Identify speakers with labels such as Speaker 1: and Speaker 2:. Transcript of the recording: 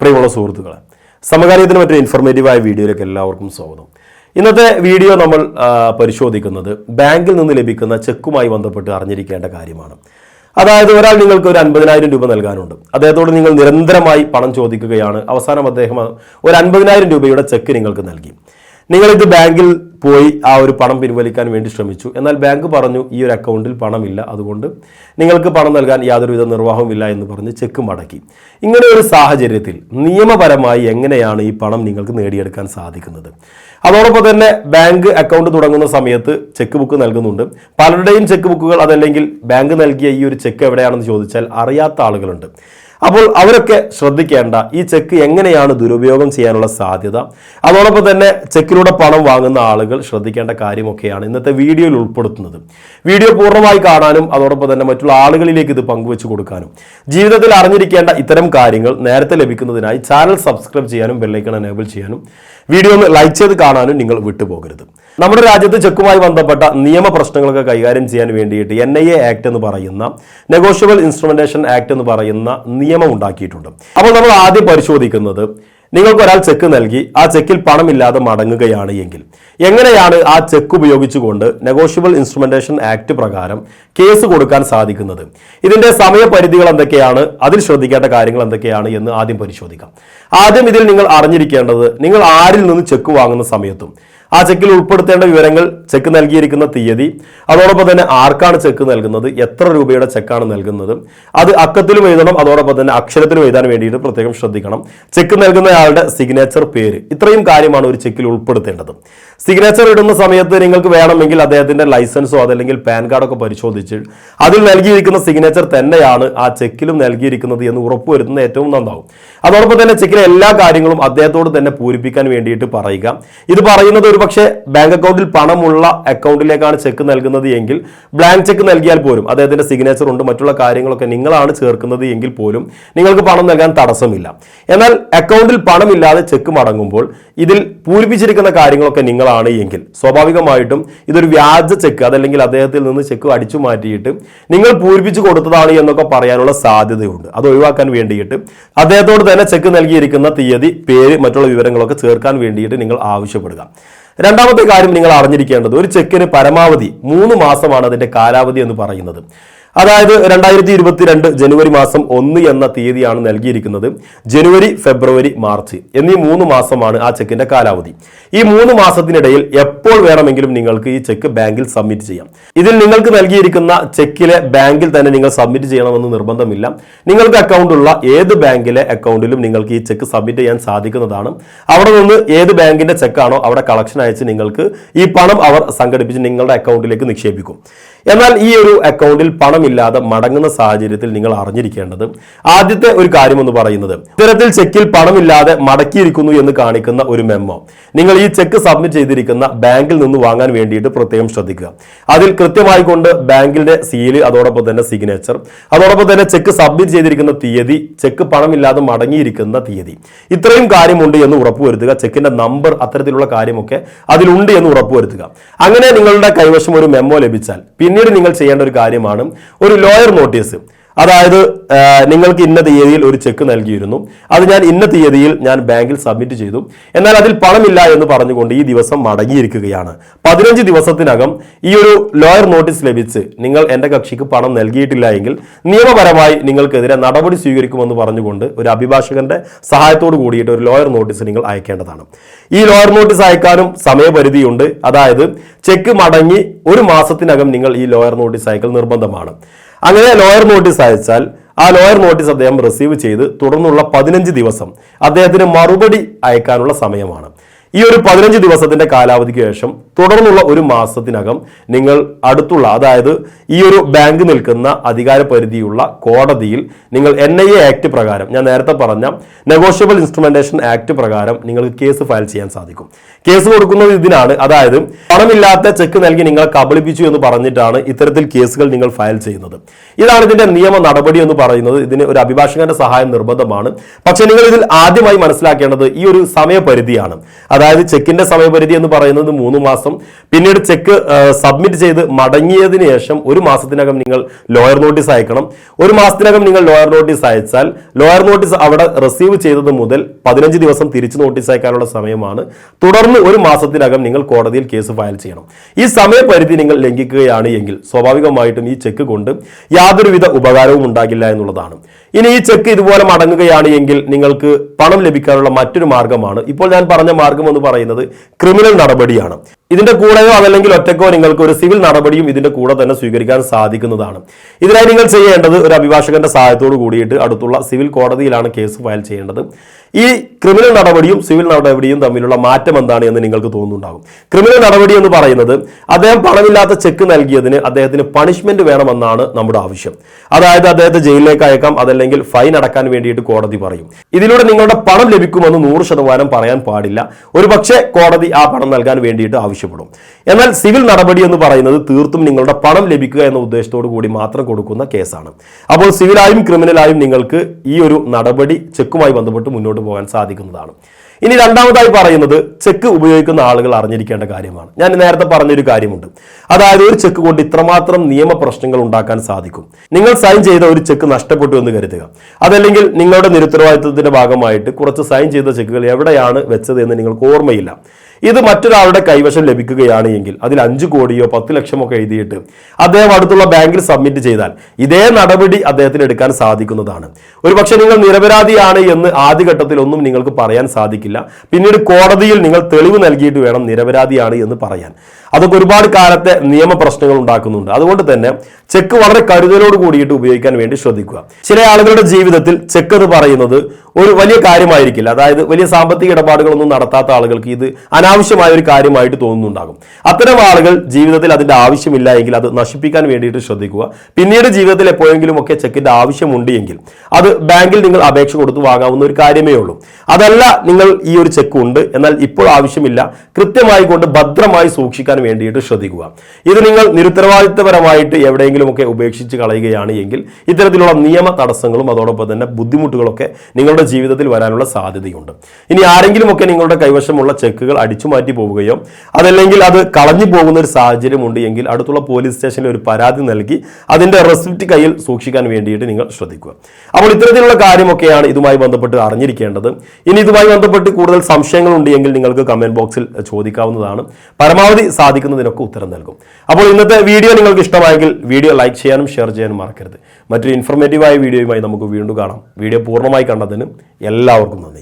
Speaker 1: പ്രിയമുള്ള സുഹൃത്തുക്കളെ സമകാലീനത്തിന് മറ്റൊരു ഇൻഫോർമേറ്റീവായ വീഡിയോയിലേക്ക് എല്ലാവർക്കും സ്വാഗതം. ഇന്നത്തെ വീഡിയോ നമ്മൾ പരിശോധിക്കുന്നത് ബാങ്കിൽ നിന്ന് ലഭിക്കുന്ന ചെക്കുമായി ബന്ധപ്പെട്ട് അറിഞ്ഞിരിക്കേണ്ട കാര്യമാണ്. അതായത് ഒരാൾ നിങ്ങൾക്ക് ഒരു അൻപതിനായിരം രൂപ നൽകാനുണ്ട്. അദ്ദേഹത്തോട് നിങ്ങൾ നിരന്തരമായി പണം ചോദിക്കുകയാണ്. അവസാനം അദ്ദേഹം ഒരു അൻപതിനായിരം രൂപയുടെ ചെക്ക് നിങ്ങൾക്ക് നൽകി. നിങ്ങളിത് ബാങ്കിൽ പോയി ആ ഒരു പണം പിൻവലിക്കാൻ വേണ്ടി ശ്രമിച്ചു. എന്നാൽ ബാങ്ക് പറഞ്ഞു ഈ ഒരു അക്കൗണ്ടിൽ പണമില്ല. അതുകൊണ്ട് നിങ്ങൾക്ക് പണം നൽകാൻ യാതൊരുവിധ നിർവാഹവുമില്ല എന്ന് പറഞ്ഞ് ചെക്ക് മടക്കി. ഇങ്ങനെ ഒരു സാഹചര്യത്തിൽ നിയമപരമായി എങ്ങനെയാണ് ഈ പണം നിങ്ങൾക്ക് നേടിയെടുക്കാൻ സാധിക്കുന്നത്? അതോടൊപ്പം തന്നെ ബാങ്ക് അക്കൗണ്ട് തുടങ്ങുന്ന സമയത്ത് ചെക്ക് ബുക്ക് നൽകുന്നുണ്ട്. പലരുടെയും ചെക്ക് ബുക്കുകൾ അതല്ലെങ്കിൽ ബാങ്ക് നൽകിയ ഈ ഒരു ചെക്ക് എവിടെയാണെന്ന് ചോദിച്ചാൽ അറിയാത്ത ആളുകളുണ്ട്. അപ്പോൾ അവരൊക്കെ ശ്രദ്ധിക്കേണ്ട ഈ ചെക്ക് എങ്ങനെയാണ് ദുരുപയോഗം ചെയ്യാനുള്ള സാധ്യത? അതോടൊപ്പം തന്നെ ചെക്കിലൂടെ പണം വാങ്ങുന്ന ആളുകൾ ശ്രദ്ധിക്കേണ്ട കാര്യമൊക്കെയാണ് ഇന്നത്തെ വീഡിയോയിൽ ഉൾപ്പെടുത്തുന്നത്. വീഡിയോ പൂർണമായി കാണാനും അതോടൊപ്പം തന്നെ മറ്റുള്ള ആളുകളിലേക്ക് ഇത് പങ്കുവെച്ചു കൊടുക്കാനും. ജീവിതത്തിൽ അറിഞ്ഞിരിക്കേണ്ട ഇത്തരം കാര്യങ്ങൾ നേരത്തെ ലഭിക്കുന്നതിനായി ചാനൽ സബ്സ്ക്രൈബ് ചെയ്യാനും ബെല്ലൈക്കൺ എനേബിൾ ചെയ്യാനും വീഡിയോ ഒന്ന് ലൈക്ക് ചെയ്ത് കാണാനും നിങ്ങൾ വിട്ടുപോകരുത്. നമ്മുടെ രാജ്യത്ത് ചെക്കുമായി ബന്ധപ്പെട്ട നിയമ പ്രശ്നങ്ങളൊക്കെ കൈകാര്യം ചെയ്യാൻ വേണ്ടിയിട്ട് എൻ ഐ എ ആക്ട് എന്ന് പറയുന്ന നെഗോഷ്യബിൾ ഇൻസ്ട്രുമെന്റേഷൻ ആക്ട് എന്ന് പറയുന്ന നിയമം ഉണ്ടാക്കിയിട്ടുണ്ട്. അപ്പോൾ നമ്മൾ ആദ്യം പരിശോധിക്കുന്നത് നിങ്ങൾക്ക് ഒരാൾ ചെക്ക് നൽകി ആ ചെക്കിൽ പണമില്ലാതെ മടങ്ങുകയാണ് എങ്കിൽ. എങ്ങനെയാണ് ആ ചെക്ക് ഉപയോഗിച്ചുകൊണ്ട് നെഗോഷ്യബിൾ ഇൻസ്ട്രുമെന്റേഷൻ ആക്ട് പ്രകാരം കേസ് കൊടുക്കാൻ സാധിക്കുന്നത്? ഇതിന്റെ സമയപരിധികൾ എന്തൊക്കെയാണ്? അതിൽ ശ്രദ്ധിക്കേണ്ട കാര്യങ്ങൾ എന്തൊക്കെയാണ് എന്ന് ആദ്യം പരിശോധിക്കാം. ആദ്യം ഇതിൽ നിങ്ങൾ അറിഞ്ഞിരിക്കേണ്ടത് നിങ്ങൾ ആരിൽ നിന്ന് ചെക്ക് വാങ്ങുന്ന സമയത്തും ആ ചെക്കിൽ ഉൾപ്പെടുത്തേണ്ട വിവരങ്ങൾ ചെക്ക് നൽകിയിരിക്കുന്ന തീയതി അതോടൊപ്പം തന്നെ ആർക്കാണ് ചെക്ക് നൽകുന്നത് എത്ര രൂപയുടെ ചെക്കാണ് നൽകുന്നത് അത് അക്കത്തിലും എഴുതണം അതോടൊപ്പം തന്നെ അക്ഷരത്തിലും എഴുതാൻ വേണ്ടിയിട്ട് പ്രത്യേകം ശ്രദ്ധിക്കണം. ചെക്ക് നൽകുന്നയാളുടെ സിഗ്നേച്ചർ പേര് ഇത്രയും കാര്യമാണ് ഒരു ചെക്കിൽ ഉൾപ്പെടുത്തേണ്ടത്. സിഗ്നേച്ചർ ഇടുന്ന സമയത്ത് നിങ്ങൾക്ക് വേണമെങ്കിൽ അദ്ദേഹത്തിന്റെ ലൈസൻസോ അതല്ലെങ്കിൽ പാൻ കാർഡൊക്കെ പരിശോധിച്ച് അതിൽ നൽകിയിരിക്കുന്ന സിഗ്നേച്ചർ തന്നെയാണ് ആ ചെക്കിലും നൽകിയിരിക്കുന്നത് എന്ന് ഉറപ്പുവരുത്തുന്നത് ഏറ്റവും നന്നാവും. അതോടൊപ്പം തന്നെ ചെക്കിലെ എല്ലാ കാര്യങ്ങളും അദ്ദേഹത്തോട് തന്നെ പൂരിപ്പിക്കാൻ വേണ്ടിയിട്ട് പറയുക. ഇത് പറയുന്നത് ഒരു പക്ഷേ ബാങ്ക് അക്കൗണ്ടിൽ പണമുള്ള അക്കൗണ്ടിലേക്കാണ് ചെക്ക് നൽകുന്നത് എങ്കിൽ ബ്ലാങ്ക് ചെക്ക് നൽകിയാൽ പോലും അദ്ദേഹത്തിന്റെ സിഗ്നേച്ചർ ഉണ്ട് മറ്റുള്ള കാര്യങ്ങളൊക്കെ നിങ്ങളാണ് ചേർക്കുന്നത് എങ്കിൽ പോലും നിങ്ങൾക്ക് പണം നൽകാൻ തടസ്സമില്ല. എന്നാൽ അക്കൗണ്ടിൽ പണമില്ലാതെ ചെക്ക് മടങ്ങുമ്പോൾ ഇതിൽ പൂരിപ്പിച്ചിരിക്കുന്ന കാര്യങ്ങളൊക്കെ നിങ്ങളാണ് എങ്കിൽ. സ്വാഭാവികമായിട്ടും ഇതൊരു വ്യാജ ചെക്ക് അതല്ലെങ്കിൽ അദ്ദേഹത്തിൽ നിന്ന് ചെക്ക് അടിച്ചു മാറ്റിയിട്ട് നിങ്ങൾ പൂരിപ്പിച്ചു കൊടുത്തതാണ് എന്നൊക്കെ പറയാനുള്ള സാധ്യതയുണ്ട്. അത് ഒഴിവാക്കാൻ വേണ്ടിയിട്ട് അദ്ദേഹത്തോട് തന്നെ ചെക്ക് നൽകിയിരിക്കുന്ന തീയതി പേര് മറ്റുള്ള വിവരങ്ങളൊക്കെ ചേർക്കാൻ വേണ്ടിയിട്ട് നിങ്ങൾ ആവശ്യപ്പെടുക. രണ്ടാമത്തെ കാര്യം നിങ്ങൾ അറിഞ്ഞിരിക്കേണ്ടത് ഒരു ചെക്കിന് പരമാവധി മൂന്ന് മാസമാണ് അതിന്റെ കാലാവധി എന്ന് പറയുന്നത്. അതായത് രണ്ടായിരത്തി ഇരുപത്തിരണ്ട് ജനുവരി മാസം ഒന്ന് എന്ന തീയതിയാണ് നൽകിയിരിക്കുന്നത്. ജനുവരി ഫെബ്രുവരി മാർച്ച് എന്നീ മൂന്ന് മാസമാണ് ആ ചെക്കിന്റെ കാലാവധി. ഈ മൂന്ന് മാസത്തിനിടയിൽ എപ്പോൾ വേണമെങ്കിലും നിങ്ങൾക്ക് ഈ ചെക്ക് ബാങ്കിൽ സബ്മിറ്റ് ചെയ്യാം. ഇതിൽ നിങ്ങൾക്ക് നൽകിയിരിക്കുന്ന ചെക്കിലെ ബാങ്കിൽ തന്നെ നിങ്ങൾ സബ്മിറ്റ് ചെയ്യണമെന്ന് നിർബന്ധമില്ല. നിങ്ങൾക്ക് അക്കൗണ്ട് ഉള്ള ഏത് ബാങ്കിലെ അക്കൗണ്ടിലും നിങ്ങൾക്ക് ഈ ചെക്ക് സബ്മിറ്റ് ചെയ്യാൻ സാധിക്കുന്നതാണ്. അവിടെ നിന്ന് ഏത് ബാങ്കിന്റെ ചെക്കാണോ അവിടെ കളക്ഷൻ അയച്ച് നിങ്ങൾക്ക് ഈ പണം അവർ സംഘടിപ്പിച്ച് നിങ്ങളുടെ അക്കൗണ്ടിലേക്ക് നിക്ഷേപിക്കും. എന്നാൽ ഈ ഒരു അക്കൗണ്ടിൽ പണമില്ലാതെ മടങ്ങുന്ന സാഹചര്യത്തിൽ നിങ്ങൾ അറിഞ്ഞിരിക്കേണ്ടത് ആദ്യത്തെ ഒരു കാര്യം എന്ന് പറയുന്നത്. ഇത്തരത്തിൽ ചെക്കിൽ പണമില്ലാതെ മടക്കിയിരിക്കുന്നു എന്ന് കാണിക്കുന്ന ഒരു മെമ്മോ നിങ്ങൾ ഈ ചെക്ക് സബ്മിറ്റ് ചെയ്തിരിക്കുന്ന ബാങ്കിൽ നിന്ന് വാങ്ങാൻ വേണ്ടിയിട്ട് പ്രത്യേകം ശ്രദ്ധിക്കുക. അതിൽ കൃത്യമായി കൊണ്ട് ബാങ്കിന്റെ സീൽ അതോടൊപ്പം തന്നെ സിഗ്നേച്ചർ അതോടൊപ്പം തന്നെ ചെക്ക് സബ്മിറ്റ് ചെയ്തിരിക്കുന്ന തീയതി ചെക്ക് പണമില്ലാതെ മടങ്ങിയിരിക്കുന്ന തീയതി. ഇത്രയും കാര്യമുണ്ട് എന്ന് ഉറപ്പുവരുത്തുക. ചെക്കിന്റെ നമ്പർ അത്തരത്തിലുള്ള കാര്യമൊക്കെ അതിലുണ്ട് എന്ന് ഉറപ്പുവരുത്തുക. അങ്ങനെ നിങ്ങളുടെ കൈവശം ഒരു മെമ്മോ ലഭിച്ചാൽ പിന്നീട് നിങ്ങൾ ചെയ്യേണ്ട ഒരു കാര്യമാണ് ഒരു ലോയർ നോട്ടീസ് അതായത് നിങ്ങൾക്ക് ഇന്ന തീയതിയിൽ ഒരു ചെക്ക് നൽകിയിരുന്നു. അത് ഞാൻ ഇന്ന തീയതിയിൽ ഞാൻ ബാങ്കിൽ സബ്മിറ്റ് ചെയ്തു. എന്നാൽ അതിൽ പണമില്ല എന്ന് പറഞ്ഞുകൊണ്ട് ഈ ദിവസം മടങ്ങിയിരിക്കുകയാണ്. പതിനഞ്ച് ദിവസത്തിനകം ഈ ഒരു ലോയർ നോട്ടീസ് ലഭിച്ച് നിങ്ങൾ എന്റെ കക്ഷിക്ക് പണം നൽകിയിട്ടില്ല എങ്കിൽ നിയമപരമായി നിങ്ങൾക്കെതിരെ നടപടി സ്വീകരിക്കുമെന്ന് പറഞ്ഞുകൊണ്ട് ഒരു അഭിഭാഷകന്റെ സഹായത്തോട് കൂടിയിട്ട് ഒരു ലോയർ നോട്ടീസ് നിങ്ങൾ അയക്കേണ്ടതാണ്. ഈ ലോയർ നോട്ടീസ് അയക്കാനും സമയപരിധിയുണ്ട്. അതായത് ചെക്ക് മടങ്ങി ഒരു മാസത്തിനകം നിങ്ങൾ ഈ ലോയർ നോട്ടീസ് അയക്കൽ നിർബന്ധമാണ്. അങ്ങനെ ലോയർ നോട്ടീസ് അയച്ചാൽ ആ ലോയർ നോട്ടീസ് അദ്ദേഹം റിസീവ് ചെയ്ത് തുടർന്നുള്ള പതിനഞ്ച് ദിവസം അദ്ദേഹത്തിന് മറുപടി അയക്കാനുള്ള സമയമാണ്. ഈ ഒരു പതിനഞ്ച് ദിവസത്തിന്റെ കാലാവധിക്ക് ശേഷം തുടർന്നുള്ള ഒരു മാസത്തിനകം നിങ്ങൾ അടുത്തുള്ള അതായത് ഈ ഒരു ബാങ്ക് നിൽക്കുന്ന അധികാര പരിധിയുള്ള കോടതിയിൽ നിങ്ങൾ എൻ ഐ എ ആക്ട് പ്രകാരം ഞാൻ നേരത്തെ പറഞ്ഞ നെഗോഷ്യബിൾ ഇൻസ്ട്രുമെന്റേഷൻ ആക്ട് പ്രകാരം നിങ്ങൾക്ക് കേസ് ഫയൽ ചെയ്യാൻ സാധിക്കും. കേസ് കൊടുക്കുന്നത് ഇതിനാണ് അതായത് പണമില്ലാത്ത ചെക്ക് നൽകി നിങ്ങളെ കബളിപ്പിച്ചു എന്ന് പറഞ്ഞിട്ടാണ് ഇത്തരത്തിൽ കേസുകൾ നിങ്ങൾ ഫയൽ ചെയ്യുന്നത്. ഇതാണ് ഇതിന്റെ നിയമ നടപടി എന്ന് പറയുന്നത്. ഇതിന് ഒരു അഭിഭാഷകന്റെ സഹായം നിർബന്ധമാണ്. പക്ഷേ നിങ്ങൾ ഇതിൽ ആദ്യമായി മനസ്സിലാക്കേണ്ടത് ഈ ഒരു സമയപരിധിയാണ്. അതായത് ചെക്കിന്റെ സമയപരിധി എന്ന് പറയുന്നത് മൂന്ന് മാസം. പിന്നീട് ചെക്ക് സബ്മിറ്റ് ചെയ്ത് മടങ്ങിയതിനു ശേഷം ഒരു മാസത്തിനകം നിങ്ങൾ ലോയർ നോട്ടീസ് അയക്കണം. ഒരു മാസത്തിനകം നിങ്ങൾ ലോയർ നോട്ടീസ് അയച്ചാൽ ലോയർ നോട്ടീസ് അവിടെ റിസീവ് ചെയ്തത് മുതൽ പതിനഞ്ച് ദിവസം തിരിച്ചു നോട്ടീസ് അയക്കാനുള്ള സമയമാണ്. തുടർന്ന് ഒരു മാസത്തിനകം നിങ്ങൾ കോടതിയിൽ കേസ് ഫയൽ ചെയ്യണം. ഈ സമയപരിധി നിങ്ങൾ ലംഘിക്കുകയാണ് എങ്കിൽ സ്വാഭാവികമായിട്ടും ഈ ചെക്ക് കൊണ്ട് യാതൊരുവിധ ഉപകാരവും ഉണ്ടാകില്ല എന്നുള്ളതാണ്. ഇനി ഈ ചെക്ക് ഇതുപോലെ മടങ്ങുകയാണ് എങ്കിൽ നിങ്ങൾക്ക് പണം ലഭിക്കാനുള്ള മറ്റൊരു മാർഗമാണ്. ഇപ്പോൾ ഞാൻ പറഞ്ഞ മാർഗം എന്ന് പറയുന്നത് ക്രിമിനൽ നടപടിയാണ്. ഇതിന്റെ കൂടെയോ അതല്ലെങ്കിൽ ഒറ്റക്കോ നിങ്ങൾക്ക് ഒരു സിവിൽ നടപടിയും ഇതിന്റെ കൂടെ തന്നെ സ്വീകരിക്കാൻ സാധിക്കുന്നതാണ്. ഇതിനായി നിങ്ങൾ ചെയ്യേണ്ടത് ഒരു അഭിഭാഷകന്റെ സഹായത്തോട് കൂടിയിട്ട് അടുത്തുള്ള സിവിൽ കോടതിയിലാണ് കേസ് ഫയൽ ചെയ്യേണ്ടത്. ഈ ക്രിമിനൽ നടപടിയും സിവിൽ നടപടിയും തമ്മിലുള്ള മാറ്റം എന്താണ് എന്ന് നിങ്ങൾക്ക് തോന്നുന്നുണ്ടാകും. ക്രിമിനൽ നടപടി എന്ന് പറയുന്നത് അദ്ദേഹം പണമില്ലാത്ത ചെക്ക് നൽകിയതിന് അദ്ദേഹത്തിന് പണിഷ്മെന്റ് വേണമെന്നാണ് നമ്മുടെ ആവശ്യം. അതായത് അദ്ദേഹത്തെ ജയിലിലേക്ക് അയക്കാം അതല്ലെങ്കിൽ ഫൈൻ അടക്കാൻ വേണ്ടിയിട്ട് കോടതി പറയും. ഇതിലൂടെ നിങ്ങളുടെ പണം ലഭിക്കുമെന്ന് നൂറ് ശതമാനം പറയാൻ പാടില്ല. ഒരുപക്ഷെ കോടതി ആ പണം നൽകാൻ വേണ്ടിയിട്ട് ആവശ്യപ്പെടും. എന്നാൽ സിവിൽ നടപടി എന്ന് പറയുന്നത് തീർത്തും നിങ്ങളുടെ പണം ലഭിക്കുക എന്ന ഉദ്ദേശത്തോടു കൂടി മാത്രം കൊടുക്കുന്ന കേസാണ്. അപ്പോൾ സിവിലായും ക്രിമിനലായും നിങ്ങൾക്ക് ഈ ഒരു നടപടി ചെക്കുമായി ബന്ധപ്പെട്ട് മുന്നോട്ട് പോകാൻ സാധിക്കുന്നതാണ്. ഇനി രണ്ടാമതായി പറയുന്നത് ചെക്ക് ഉപയോഗിക്കുന്ന ആളുകൾ അറിഞ്ഞിരിക്കേണ്ട കാര്യമാണ്. ഞാൻ നേരത്തെ പറഞ്ഞൊരു കാര്യമുണ്ട്. അതായത് ഒരു ചെക്ക് കൊണ്ട് ഇത്രമാത്രം നിയമ പ്രശ്നങ്ങൾ ഉണ്ടാക്കാൻ സാധിക്കും. നിങ്ങൾ സൈൻ ചെയ്ത ഒരു ചെക്ക് നഷ്ടപ്പെട്ടു എന്ന് കരുതുക. അതല്ലെങ്കിൽ നിങ്ങളുടെ നിരുത്തരവാദിത്വത്തിന്റെ ഭാഗമായിട്ട് കുറച്ച് സൈൻ ചെയ്ത ചെക്കുകൾ എവിടെയാണ് വെച്ചത് എന്ന് നിങ്ങൾക്ക് ഓർമ്മയില്ല. ഇത് മറ്റൊരാളുടെ കൈവശം ലഭിക്കുകയാണ് എങ്കിൽ അതിൽ അഞ്ചു കോടിയോ പത്ത് ലക്ഷമോ ഒക്കെ എഴുതിയിട്ട് അദ്ദേഹം അടുത്തുള്ള ബാങ്കിൽ സബ്മിറ്റ് ചെയ്താൽ ഇതേ നടപടി അദ്ദേഹത്തിന് എടുക്കാൻ സാധിക്കുന്നതാണ്. ഒരു പക്ഷേ നിങ്ങൾ നിരപരാധിയാണ് എന്ന് ആദ്യഘട്ടത്തിൽ ഒന്നും നിങ്ങൾക്ക് പറയാൻ സാധിക്കില്ല. പിന്നീട് കോടതിയിൽ നിങ്ങൾ തെളിവ് നൽകിയിട്ട് വേണം നിരപരാധിയാണ് എന്ന് പറയാൻ. അതൊക്കെ ഒരുപാട് കാലത്തെ നിയമ പ്രശ്നങ്ങൾ ഉണ്ടാക്കുന്നുണ്ട്. അതുകൊണ്ട് തന്നെ ചെക്ക് വളരെ കരുതലോട് കൂടിയിട്ട് ഉപയോഗിക്കാൻ വേണ്ടി ശ്രദ്ധിക്കുക. ചില ആളുകളുടെ ജീവിതത്തിൽ ചെക്ക് എന്ന് പറയുന്നത് ഒരു വലിയ കാര്യമായിരിക്കില്ല. അതായത് വലിയ സാമ്പത്തിക ഇടപാടുകളൊന്നും നടത്താത്ത ആളുകൾക്ക് ഇത് അനാവശ്യമായ ഒരു കാര്യമായിട്ട് തോന്നുന്നുണ്ടാകും. അത്തരം ആളുകൾ ജീവിതത്തിൽ അതിന്റെ ആവശ്യമില്ല എങ്കിൽ അത് നശിപ്പിക്കാൻ വേണ്ടിയിട്ട് ശ്രദ്ധിക്കുക. പിന്നീട് ജീവിതത്തിൽ എപ്പോഴെങ്കിലും ഒക്കെ ചെക്കിന്റെ ആവശ്യമുണ്ട് എങ്കിൽ അത് ബാങ്കിൽ നിങ്ങൾ അപേക്ഷ കൊടുത്ത് വാങ്ങാവുന്ന ഒരു കാര്യമേ ഉള്ളൂ. അതല്ല നിങ്ങൾ ഈ ഒരു ചെക്ക് ഉണ്ട്. എന്നാൽ ഇപ്പോൾ ആവശ്യമില്ല. കൃത്യമായി കൊണ്ട് ഭദ്രമായി സൂക്ഷിക്കാൻ വേണ്ടിയിട്ട് ശ്രദ്ധിക്കുക. ഇത് നിങ്ങൾ നിരുത്തരവാദിത്തപരമായിട്ട് എവിടെയെങ്കിലുമൊക്കെ ഉപേക്ഷിച്ച് കളയുകയാണ് എങ്കിൽ ഇത്തരത്തിലുള്ള നിയമ തടസ്സങ്ങളും അതോടൊപ്പം തന്നെ ബുദ്ധിമുട്ടുകളൊക്കെ നിങ്ങളുടെ ജീവിതത്തിൽ വരാനുള്ള സാധ്യതയുണ്ട്. ഇനി ആരെങ്കിലുമൊക്കെ നിങ്ങളുടെ കൈവശമുള്ള ചെക്കുകൾ അടിച്ചു മാറ്റി പോവുകയോ അതല്ലെങ്കിൽ അത് കളഞ്ഞു പോകുന്ന ഒരു സാഹചര്യമുണ്ട് എങ്കിൽ അടുത്തുള്ള പോലീസ് സ്റ്റേഷനിൽ ഒരു പരാതി നൽകി അതിന്റെ റെസിപ്റ്റ് കയ്യിൽ സൂക്ഷിക്കാൻ വേണ്ടിയിട്ട് നിങ്ങൾ ശ്രദ്ധിക്കുക. അപ്പോൾ ഇത്തരത്തിലുള്ള കാര്യമൊക്കെയാണ് ഇതുമായി ബന്ധപ്പെട്ട് അറിഞ്ഞിരിക്കേണ്ടത്. ഇനി ഇതുമായി ബന്ധപ്പെട്ട് കൂടുതൽ സംശയങ്ങൾ ഉണ്ടെങ്കിൽ നിങ്ങൾക്ക് കമന്റ് ബോക്സിൽ ചോദിക്കാവുന്നതാണ്. പരമാവധി സാധിക്കുന്നതിനൊക്കെ ഉത്തരം നൽകും. അപ്പോൾ ഇന്നത്തെ വീഡിയോ നിങ്ങൾക്ക് ഇഷ്ടമായെങ്കിൽ വീഡിയോ ലൈക്ക് ചെയ്യാനും ഷെയർ ചെയ്യാനും മറക്കരുത്. മറ്റൊരു ഇൻഫോർമേറ്റീവായ വീഡിയോയുമായി നമുക്ക് വീണ്ടും കാണാം. വീഡിയോ പൂർണമായി കണ്ടതിന് എല്ലാവർക്കും നന്ദി.